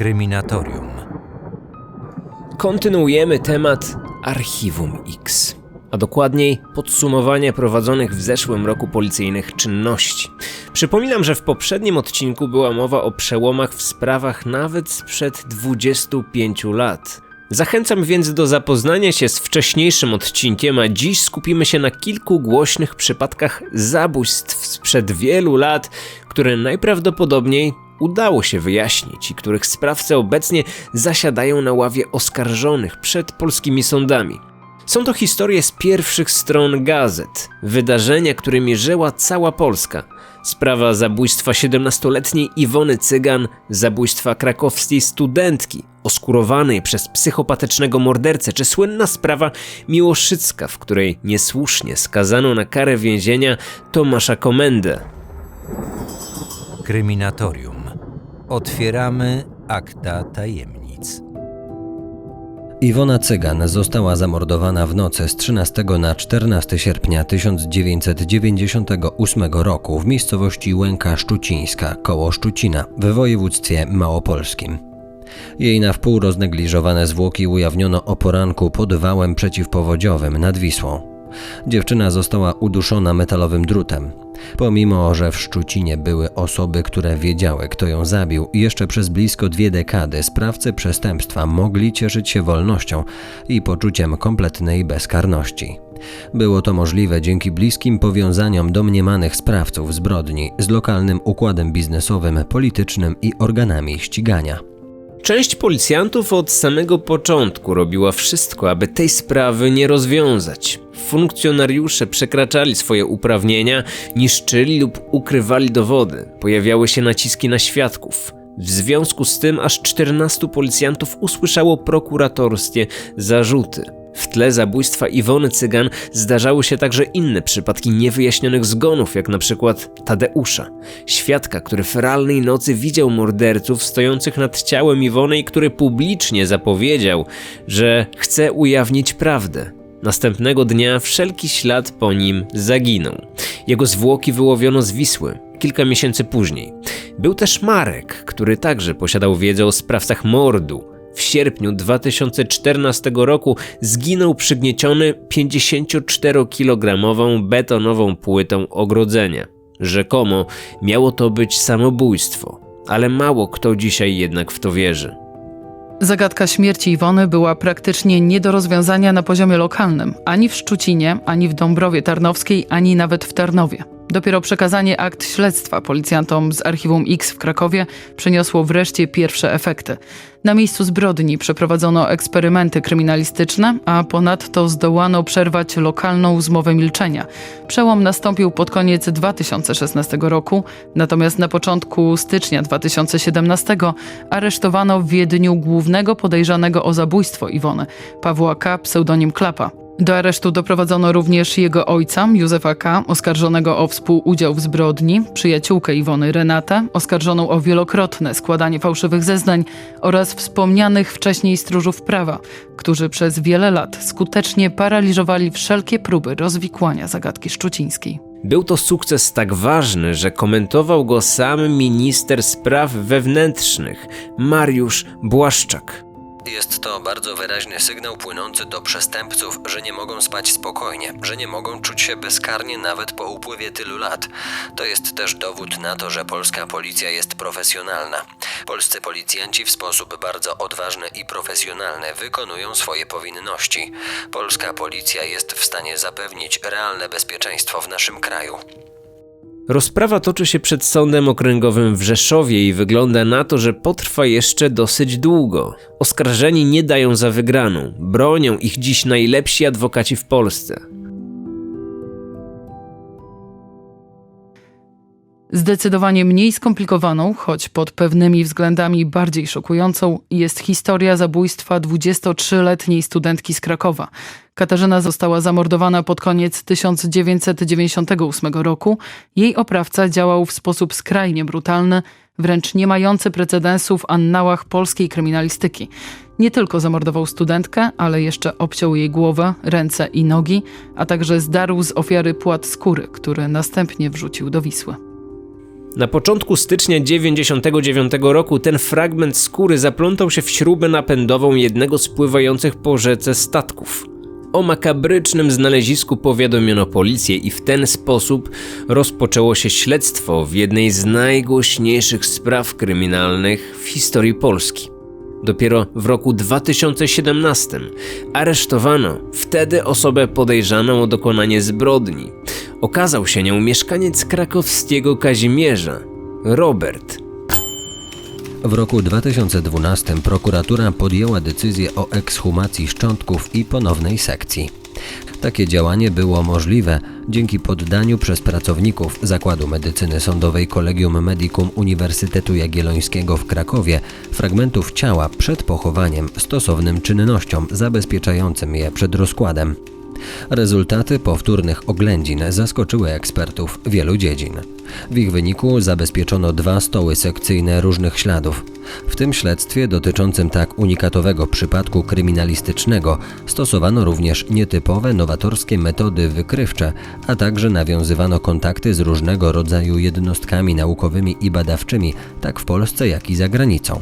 Kryminatorium. Kontynuujemy temat Archiwum X, a dokładniej podsumowanie prowadzonych w zeszłym roku policyjnych czynności. Przypominam, że w poprzednim odcinku była mowa o przełomach w sprawach nawet sprzed 25 lat. Zachęcam więc do zapoznania się z wcześniejszym odcinkiem, a dziś skupimy się na kilku głośnych przypadkach zabójstw sprzed wielu lat, które najprawdopodobniej udało się wyjaśnić i których sprawcy obecnie zasiadają na ławie oskarżonych przed polskimi sądami. Są to historie z pierwszych stron gazet, wydarzenia, którymi żyła cała Polska. Sprawa zabójstwa 17-letniej Iwony Cygan, zabójstwa krakowskiej studentki, oskurowanej przez psychopatycznego mordercę, czy słynna sprawa Miłoszycka, w której niesłusznie skazano na karę więzienia Tomasza Komendę. Kryminatorium. Otwieramy akta tajemnic. Iwona Cygan została zamordowana w nocy z 13 na 14 sierpnia 1998 roku w miejscowości Łęka Szczucińska koło Szczucina w województwie małopolskim. Jej na wpół roznegliżowane zwłoki ujawniono o poranku pod wałem przeciwpowodziowym nad Wisłą. Dziewczyna została uduszona metalowym drutem. Pomimo, że w Szczucinie były osoby, które wiedziały, kto ją zabił, jeszcze przez blisko dwie dekady sprawcy przestępstwa mogli cieszyć się wolnością i poczuciem kompletnej bezkarności. Było to możliwe dzięki bliskim powiązaniom domniemanych sprawców zbrodni z lokalnym układem biznesowym, politycznym i organami ścigania. Część policjantów od samego początku robiła wszystko, aby tej sprawy nie rozwiązać. Funkcjonariusze przekraczali swoje uprawnienia, niszczyli lub ukrywali dowody, pojawiały się naciski na świadków. W związku z tym aż 14 policjantów usłyszało prokuratorskie zarzuty. W tle zabójstwa Iwony Cygan zdarzały się także inne przypadki niewyjaśnionych zgonów, jak na przykład Tadeusza, świadka, który w feralnej nocy widział morderców stojących nad ciałem Iwony i który publicznie zapowiedział, że chce ujawnić prawdę. Następnego dnia wszelki ślad po nim zaginął. Jego zwłoki wyłowiono z Wisły kilka miesięcy później. Był też Marek, który także posiadał wiedzę o sprawcach mordu. W sierpniu 2014 roku zginął przygnieciony 54-kilogramową betonową płytą ogrodzenia. Rzekomo miało to być samobójstwo, ale mało kto dzisiaj jednak w to wierzy. Zagadka śmierci Iwony była praktycznie nie do rozwiązania na poziomie lokalnym, ani w Szczucinie, ani w Dąbrowie Tarnowskiej, ani nawet w Tarnowie. Dopiero przekazanie akt śledztwa policjantom z Archiwum X w Krakowie przyniosło wreszcie pierwsze efekty. Na miejscu zbrodni przeprowadzono eksperymenty kryminalistyczne, a ponadto zdołano przerwać lokalną zmowę milczenia. Przełom nastąpił pod koniec 2016 roku, natomiast na początku stycznia 2017 aresztowano w Wiedniu głównego podejrzanego o zabójstwo Iwony, Pawła K., pseudonim Klapa. Do aresztu doprowadzono również jego ojca, Józefa K., oskarżonego o współudział w zbrodni, przyjaciółkę Iwony Renatę, oskarżoną o wielokrotne składanie fałszywych zeznań oraz wspomnianych wcześniej stróżów prawa, którzy przez wiele lat skutecznie paraliżowali wszelkie próby rozwikłania zagadki szczucińskiej. Był to sukces tak ważny, że komentował go sam minister spraw wewnętrznych Mariusz Błaszczak. Jest to bardzo wyraźny sygnał płynący do przestępców, że nie mogą spać spokojnie, że nie mogą czuć się bezkarnie nawet po upływie tylu lat. To jest też dowód na to, że polska policja jest profesjonalna. Polscy policjanci w sposób bardzo odważny i profesjonalny wykonują swoje powinności. Polska policja jest w stanie zapewnić realne bezpieczeństwo w naszym kraju. Rozprawa toczy się przed Sądem Okręgowym w Rzeszowie i wygląda na to, że potrwa jeszcze dosyć długo. Oskarżeni nie dają za wygraną, bronią ich dziś najlepsi adwokaci w Polsce. Zdecydowanie mniej skomplikowaną, choć pod pewnymi względami bardziej szokującą, jest historia zabójstwa 23-letniej studentki z Krakowa. Katarzyna została zamordowana pod koniec 1998 roku. Jej oprawca działał w sposób skrajnie brutalny, wręcz nie mający precedensu w annałach polskiej kryminalistyki. Nie tylko zamordował studentkę, ale jeszcze obciął jej głowę, ręce i nogi, a także zdarł z ofiary płat skóry, który następnie wrzucił do Wisły. Na początku stycznia 99 roku ten fragment skóry zaplątał się w śrubę napędową jednego z pływających po rzece statków. O makabrycznym znalezisku powiadomiono policję i w ten sposób rozpoczęło się śledztwo w jednej z najgłośniejszych spraw kryminalnych w historii Polski. Dopiero w roku 2017 aresztowano wtedy osobę podejrzaną o dokonanie zbrodni. Okazał się nią mieszkaniec krakowskiego Kazimierza, Robert. W roku 2012 prokuratura podjęła decyzję o ekshumacji szczątków i ponownej sekcji. Takie działanie było możliwe dzięki poddaniu przez pracowników Zakładu Medycyny Sądowej Collegium Medicum Uniwersytetu Jagiellońskiego w Krakowie fragmentów ciała przed pochowaniem stosownym czynnościom zabezpieczającym je przed rozkładem. Rezultaty powtórnych oględzin zaskoczyły ekspertów wielu dziedzin. W ich wyniku zabezpieczono dwa stoły sekcyjne różnych śladów. W tym śledztwie dotyczącym tak unikatowego przypadku kryminalistycznego stosowano również nietypowe, nowatorskie metody wykrywcze, a także nawiązywano kontakty z różnego rodzaju jednostkami naukowymi i badawczymi, tak w Polsce, jak i za granicą.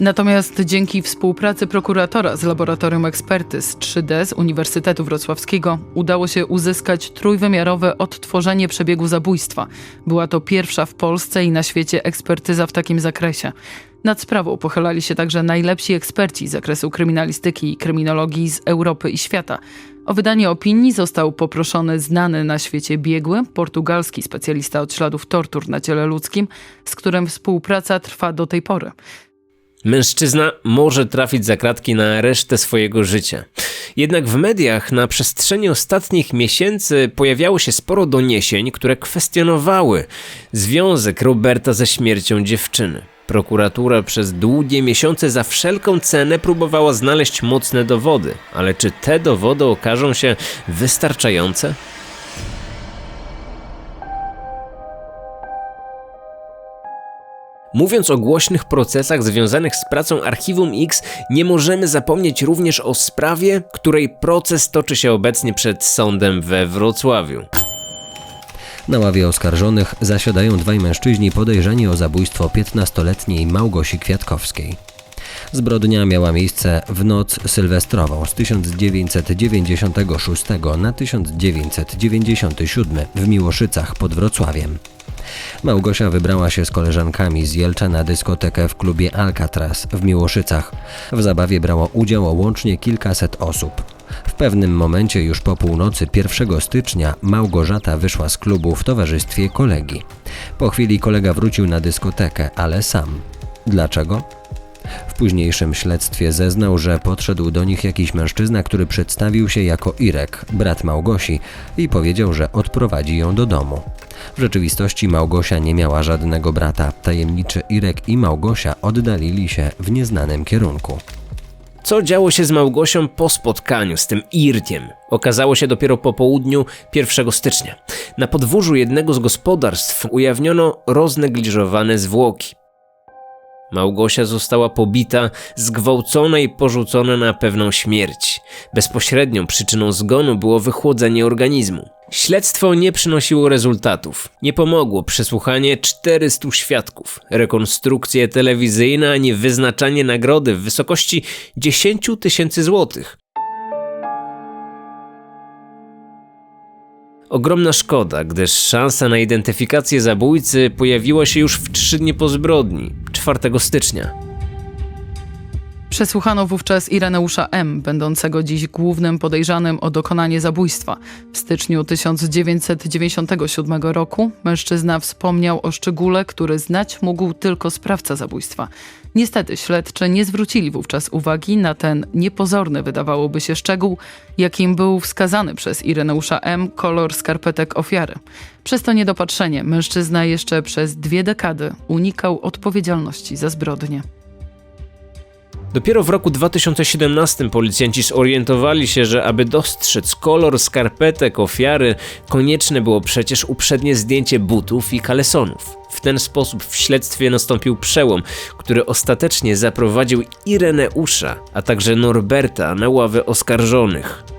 Natomiast dzięki współpracy prokuratora z Laboratorium Ekspertyz 3D z Uniwersytetu Wrocławskiego udało się uzyskać trójwymiarowe odtworzenie przebiegu zabójstwa. Była to pierwsza w Polsce i na świecie ekspertyza w takim zakresie. Nad sprawą pochylali się także najlepsi eksperci z zakresu kryminalistyki i kryminologii z Europy i świata. O wydanie opinii został poproszony znany na świecie biegły, portugalski specjalista od śladów tortur na ciele ludzkim, z którym współpraca trwa do tej pory. Mężczyzna może trafić za kratki na resztę swojego życia. Jednak w mediach na przestrzeni ostatnich miesięcy pojawiało się sporo doniesień, które kwestionowały związek Roberta ze śmiercią dziewczyny. Prokuratura przez długie miesiące za wszelką cenę próbowała znaleźć mocne dowody, ale czy te dowody okażą się wystarczające? Mówiąc o głośnych procesach związanych z pracą Archiwum X, nie możemy zapomnieć również o sprawie, której proces toczy się obecnie przed sądem we Wrocławiu. Na ławie oskarżonych zasiadają dwaj mężczyźni podejrzani o zabójstwo 15-letniej Małgosi Kwiatkowskiej. Zbrodnia miała miejsce w noc sylwestrową z 1996 na 1997 w Miłoszycach pod Wrocławiem. Małgosia wybrała się z koleżankami z Jelcza na dyskotekę w klubie Alcatraz w Miłoszycach. W zabawie brało udział łącznie kilkaset osób. W pewnym momencie już po północy 1 stycznia Małgorzata wyszła z klubu w towarzystwie kolegi. Po chwili kolega wrócił na dyskotekę, ale sam. Dlaczego? W późniejszym śledztwie zeznał, że podszedł do nich jakiś mężczyzna, który przedstawił się jako Irek, brat Małgosi, i powiedział, że odprowadzi ją do domu. W rzeczywistości Małgosia nie miała żadnego brata. Tajemniczy Irek i Małgosia oddalili się w nieznanym kierunku. Co działo się z Małgosią po spotkaniu z tym Irkiem? Okazało się dopiero po południu 1 stycznia. Na podwórzu jednego z gospodarstw ujawniono roznegliżowane zwłoki. Małgosia została pobita, zgwałcona i porzucona na pewną śmierć. Bezpośrednią przyczyną zgonu było wychłodzenie organizmu. Śledztwo nie przynosiło rezultatów. Nie pomogło przesłuchanie 400 świadków, rekonstrukcje telewizyjne ani wyznaczanie nagrody w wysokości 10 tysięcy złotych. Ogromna szkoda, gdyż szansa na identyfikację zabójcy pojawiła się już w trzy dni po zbrodni, 4 stycznia. Przesłuchano wówczas Ireneusza M., będącego dziś głównym podejrzanym o dokonanie zabójstwa. W styczniu 1997 roku mężczyzna wspomniał o szczególe, który znać mógł tylko sprawca zabójstwa. Niestety śledczy nie zwrócili wówczas uwagi na ten niepozorny, wydawałoby się, szczegół, jakim był wskazany przez Ireneusza M. kolor skarpetek ofiary. Przez to niedopatrzenie mężczyzna jeszcze przez dwie dekady unikał odpowiedzialności za zbrodnię. Dopiero w roku 2017 policjanci zorientowali się, że aby dostrzec kolor skarpetek ofiary, konieczne było przecież uprzednie zdjęcie butów i kalesonów. W ten sposób w śledztwie nastąpił przełom, który ostatecznie zaprowadził Ireneusza, a także Norberta na ławę oskarżonych.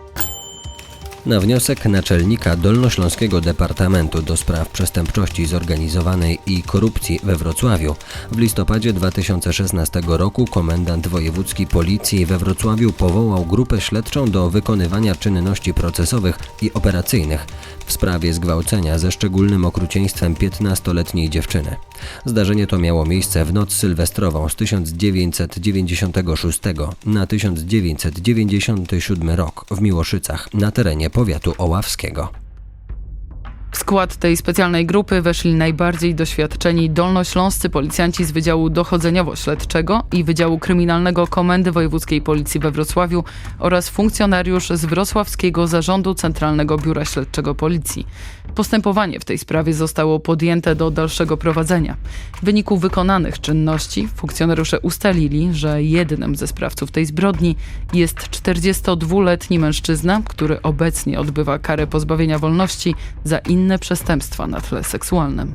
Na wniosek naczelnika Dolnośląskiego Departamentu do Spraw Przestępczości Zorganizowanej i Korupcji we Wrocławiu w listopadzie 2016 roku komendant wojewódzki policji we Wrocławiu powołał grupę śledczą do wykonywania czynności procesowych i operacyjnych w sprawie zgwałcenia ze szczególnym okrucieństwem 15-letniej dziewczyny. Zdarzenie to miało miejsce w noc sylwestrową z 1996 na 1997 rok w Miłoszycach na terenie powiatu oławskiego. W skład tej specjalnej grupy weszli najbardziej doświadczeni dolnośląscy policjanci z Wydziału Dochodzeniowo-Śledczego i Wydziału Kryminalnego Komendy Wojewódzkiej Policji we Wrocławiu oraz funkcjonariusz z Wrocławskiego Zarządu Centralnego Biura Śledczego Policji. Postępowanie w tej sprawie zostało podjęte do dalszego prowadzenia. W wyniku wykonanych czynności funkcjonariusze ustalili, że jednym ze sprawców tej zbrodni jest 42-letni mężczyzna, który obecnie odbywa karę pozbawienia wolności za inne przestępstwa na tle seksualnym.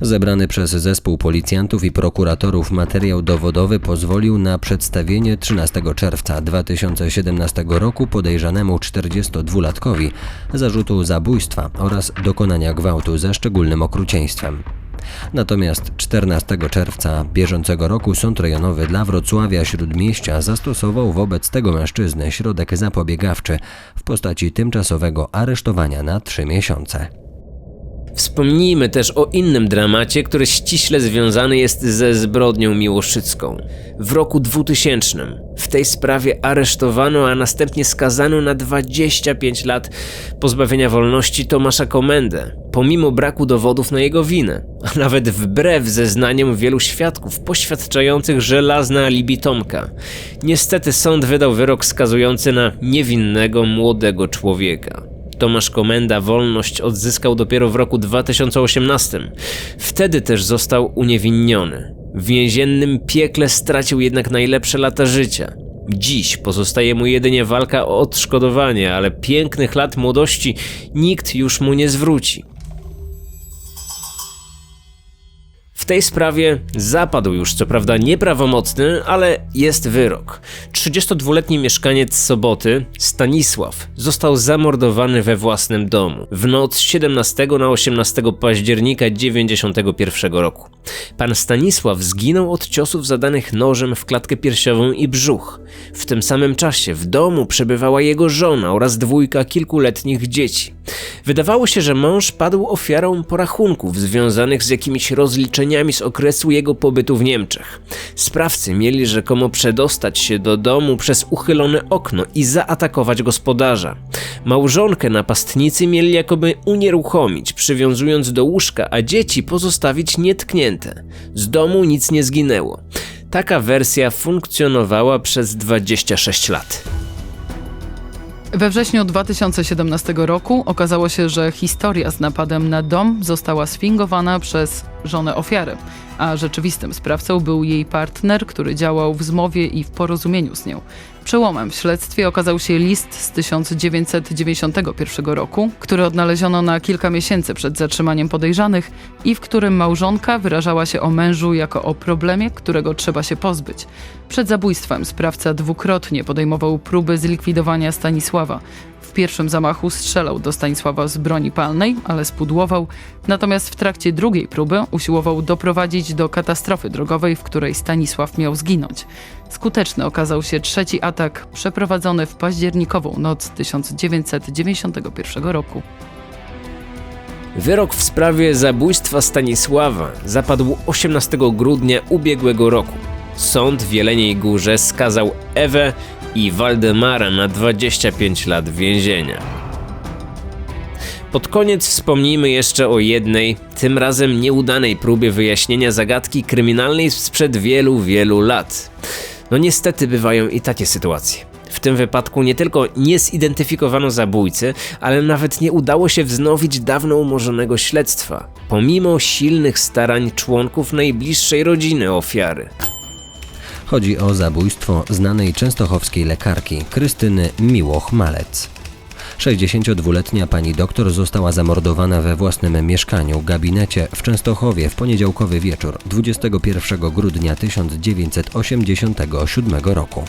Zebrany przez zespół policjantów i prokuratorów materiał dowodowy pozwolił na przedstawienie 13 czerwca 2017 roku podejrzanemu 42-latkowi zarzutu zabójstwa oraz dokonania gwałtu ze szczególnym okrucieństwem. Natomiast 14 czerwca bieżącego roku Sąd Rejonowy dla Wrocławia Śródmieścia zastosował wobec tego mężczyzny środek zapobiegawczy w postaci tymczasowego aresztowania na 3 miesiące. Wspomnijmy też o innym dramacie, który ściśle związany jest ze zbrodnią miłoszycką. W roku 2000 w tej sprawie aresztowano, a następnie skazano na 25 lat pozbawienia wolności Tomasza Komendę, pomimo braku dowodów na jego winę, a nawet wbrew zeznaniom wielu świadków poświadczających żelazne alibi Tomka. Niestety sąd wydał wyrok skazujący na niewinnego młodego człowieka. Tomasz Komenda wolność odzyskał dopiero w roku 2018. Wtedy też został uniewinniony. W więziennym piekle stracił jednak najlepsze lata życia. Dziś pozostaje mu jedynie walka o odszkodowanie, ale pięknych lat młodości nikt już mu nie zwróci. Tej sprawie zapadł już co prawda nieprawomocny, ale jest wyrok. 32-letni mieszkaniec Soboty, Stanisław, został zamordowany we własnym domu w noc z 17 na 18 października 91 roku. Pan Stanisław zginął od ciosów zadanych nożem w klatkę piersiową i brzuch. W tym samym czasie w domu przebywała jego żona oraz dwójka kilkuletnich dzieci. Wydawało się, że mąż padł ofiarą porachunków związanych z jakimiś rozliczeniami z okresu jego pobytu w Niemczech. Sprawcy mieli rzekomo przedostać się do domu przez uchylone okno i zaatakować gospodarza. Małżonkę napastnicy mieli jakoby unieruchomić, przywiązując do łóżka, a dzieci pozostawić nietknięte. Z domu nic nie zginęło. Taka wersja funkcjonowała przez 26 lat. We wrześniu 2017 roku okazało się, że historia z napadem na dom została sfingowana przez żonę ofiary, a rzeczywistym sprawcą był jej partner, który działał w zmowie i w porozumieniu z nią. Przełomem w śledztwie okazał się list z 1991 roku, który odnaleziono na kilka miesięcy przed zatrzymaniem podejrzanych i w którym małżonka wyrażała się o mężu jako o problemie, którego trzeba się pozbyć. Przed zabójstwem sprawca dwukrotnie podejmował próby zlikwidowania Stanisława. Pierwszym zamachu strzelał do Stanisława z broni palnej, ale spudłował, natomiast w trakcie drugiej próby usiłował doprowadzić do katastrofy drogowej, w której Stanisław miał zginąć. Skuteczny okazał się trzeci atak przeprowadzony w październikową noc 1991 roku. Wyrok w sprawie zabójstwa Stanisława zapadł 18 grudnia ubiegłego roku. Sąd w Jeleniej Górze skazał Ewę i Waldemara na 25 lat więzienia. Pod koniec wspomnijmy jeszcze o jednej, tym razem nieudanej próbie wyjaśnienia zagadki kryminalnej sprzed wielu, wielu lat. No niestety bywają i takie sytuacje. W tym wypadku nie tylko nie zidentyfikowano zabójcy, ale nawet nie udało się wznowić dawno umorzonego śledztwa, pomimo silnych starań członków najbliższej rodziny ofiary. Chodzi o zabójstwo znanej częstochowskiej lekarki Krystyny Miłoch-Malec. 62-letnia pani doktor została zamordowana we własnym mieszkaniu, gabinecie w Częstochowie w poniedziałkowy wieczór 21 grudnia 1987 roku.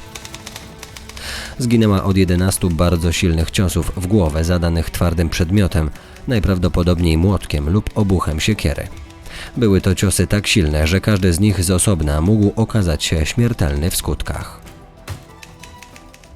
Zginęła od 11 bardzo silnych ciosów w głowę zadanych twardym przedmiotem, najprawdopodobniej młotkiem lub obuchem siekiery. Były to ciosy tak silne, że każdy z nich z osobna mógł okazać się śmiertelny w skutkach.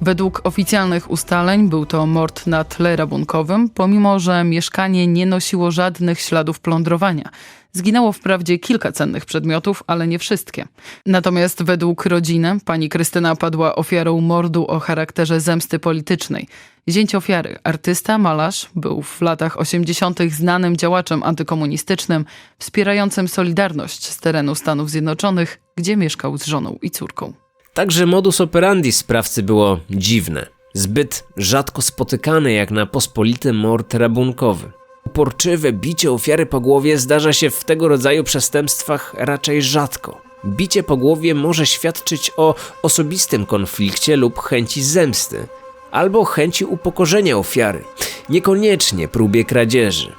Według oficjalnych ustaleń był to mord na tle rabunkowym, pomimo że mieszkanie nie nosiło żadnych śladów plądrowania. Zginęło wprawdzie kilka cennych przedmiotów, ale nie wszystkie. Natomiast według rodziny pani Krystyna padła ofiarą mordu o charakterze zemsty politycznej. Zięć ofiary, artysta, malarz, był w latach 80. znanym działaczem antykomunistycznym, wspierającym Solidarność z terenu Stanów Zjednoczonych, gdzie mieszkał z żoną i córką. Także modus operandi sprawcy było dziwne. Zbyt rzadko spotykane jak na pospolity mord rabunkowy. Uporczywe bicie ofiary po głowie zdarza się w tego rodzaju przestępstwach raczej rzadko. Bicie po głowie może świadczyć o osobistym konflikcie lub chęci zemsty, albo chęci upokorzenia ofiary, niekoniecznie próbie kradzieży.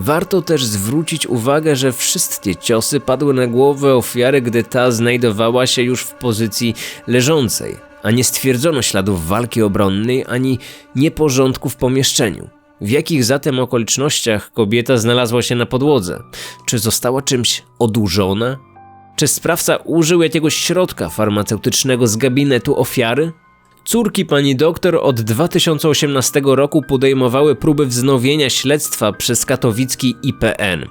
Warto też zwrócić uwagę, że wszystkie ciosy padły na głowę ofiary, gdy ta znajdowała się już w pozycji leżącej, a nie stwierdzono śladów walki obronnej ani nieporządku w pomieszczeniu. W jakich zatem okolicznościach kobieta znalazła się na podłodze? Czy została czymś odurzona? Czy sprawca użył jakiegoś środka farmaceutycznego z gabinetu ofiary? Córki pani doktor od 2018 roku podejmowały próby wznowienia śledztwa przez katowicki IPN.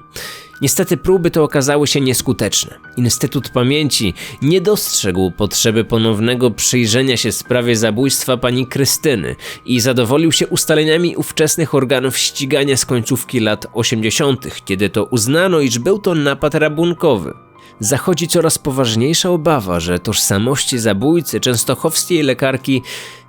Niestety próby te okazały się nieskuteczne. Instytut Pamięci nie dostrzegł potrzeby ponownego przyjrzenia się sprawie zabójstwa pani Krystyny i zadowolił się ustaleniami ówczesnych organów ścigania z końcówki lat 80., kiedy to uznano, iż był to napad rabunkowy zachodzi coraz poważniejsza obawa, że tożsamości zabójcy częstochowskiej lekarki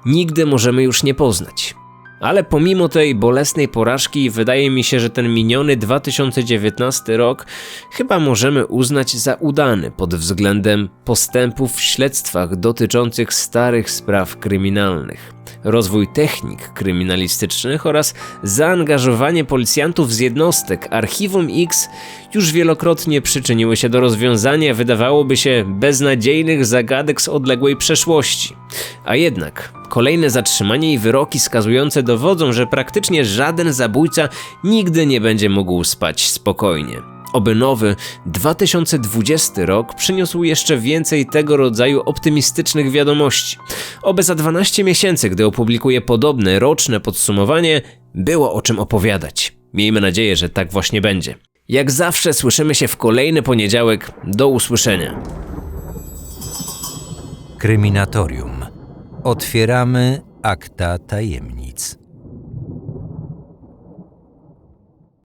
nigdy możemy już nie poznać. Ale pomimo tej bolesnej porażki, wydaje mi się, że ten miniony 2019 rok chyba możemy uznać za udany pod względem postępów w śledztwach dotyczących starych spraw kryminalnych. Rozwój technik kryminalistycznych oraz zaangażowanie policjantów z jednostek Archiwum X już wielokrotnie przyczyniły się do rozwiązania wydawałoby się beznadziejnych zagadek z odległej przeszłości. A jednak kolejne zatrzymanie i wyroki skazujące dowodzą, że praktycznie żaden zabójca nigdy nie będzie mógł spać spokojnie. Oby nowy 2020 rok przyniósł jeszcze więcej tego rodzaju optymistycznych wiadomości. Oby za 12 miesięcy, gdy opublikuję podobne roczne podsumowanie, było o czym opowiadać. Miejmy nadzieję, że tak właśnie będzie. Jak zawsze słyszymy się w kolejny poniedziałek. Do usłyszenia. Kryminatorium. Otwieramy akta tajemnic.